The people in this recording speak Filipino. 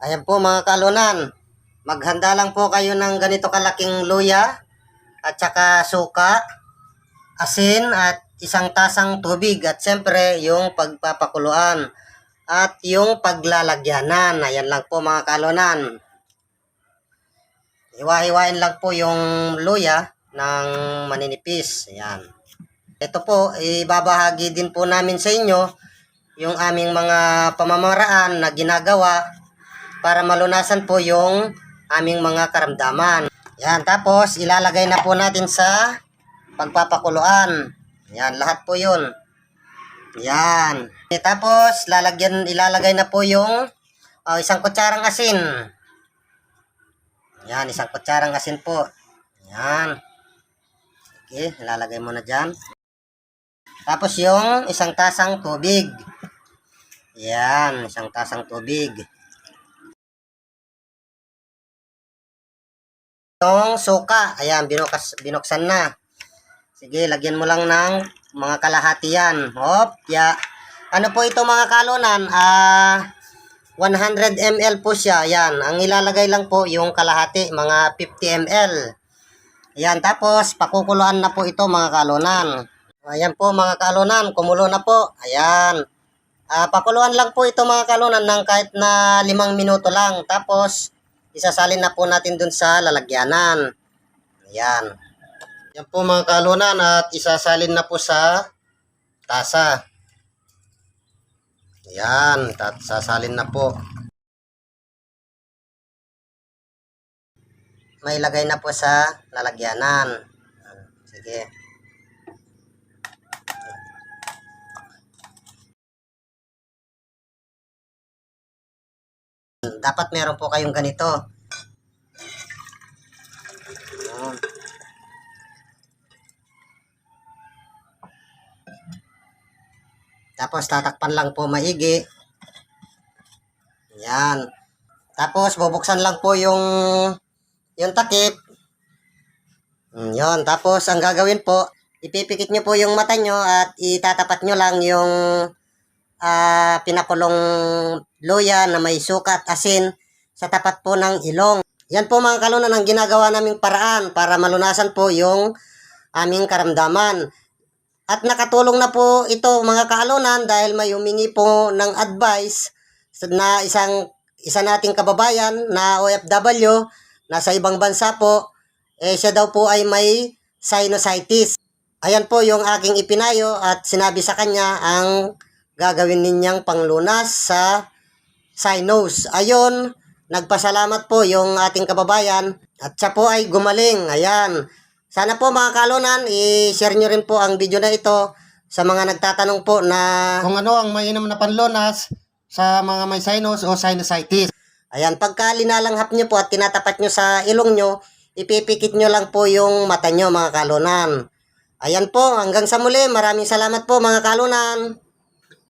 Ayan po mga kalunan. Maghanda lang po kayo ng ganito kalaking luya at saka suka, asin at isang tasang tubig at siyempre yung pagpapakuluan at yung paglalagyanan. Ayan lang po mga kalunan. Hiwa-hiwain lang po yung luya ng maninipis. Ayan. Ito po, ibabahagi din po namin sa inyo yung aming mga pamamaraan na ginagawa para malunasan po yung aming mga karamdaman. Yan, tapos ilalagay na po natin sa pagpapakuluan. Yan, lahat po yun. Yan. Tapos, lalagyan, ilalagay na po yung oh, isang kutsarang asin. Yan, isang kutsarang asin po. Yan. Okay, ilalagay mo na dyan. Tapos yung isang tasang tubig. Yan, isang tasang tubig. Yung suka, ayan, binukas, binuksan na. Sige, lagyan mo lang ng mga kalahati yan. Hop, ya. Ano po ito mga kalunan? Ah, 100 ml po siya. Ayan, ang ilalagay lang po yung kalahati, mga 50 ml. Ayan, tapos pakukuluan na po ito mga kalunan. Ayan po mga kalunan, kumulo na po. Ayan. Ah, pakuluan lang po ito mga kalunan ng kahit na limang minuto lang. Tapos, isasalin na po natin dun sa lalagyanan. Ayan. Yan po mga kalunan at isasalin na po sa tasa. Ayan, sasalin na po. May lagay na po sa lalagyanan. Sige. Dapat meron po kayong ganito. Ayan. Tapos tatakpan lang po maigi. Yan. Tapos bubuksan lang po yung yung takip. Yun. Tapos ang gagawin po, ipipikit nyo po yung mata nyo at itatapat nyo lang yung ah, pinakulong luya na may sukat asin sa tapat po ng ilong. Yan po mga kalunan ang ginagawa naming paraan para malunasan po yung aming karamdaman. At nakatulong na po ito mga kaalunan dahil may humingi po ng advice na isang isa nating kababayan na OFW nasa ibang bansa po eh siya daw po ay may sinusitis. Ayan po yung aking ipinayo at sinabi sa kanya ang gagawin ninyang panglunas sa sinus. Ayon, nagpasalamat po yung ating kababayan at siya po ay gumaling. Ayan. Sana po mga kalunan, i-share nyo rin po ang video na ito sa mga nagtatanong po na kung ano ang mainam na panlunas sa mga may sinus o sinusitis. Ayan, pagka linalanghap nyo po at tinatapat nyo sa ilong nyo, ipipikit nyo lang po yung mata nyo mga kalunan. Ayan po, hanggang sa muli, maraming salamat po mga kalunan.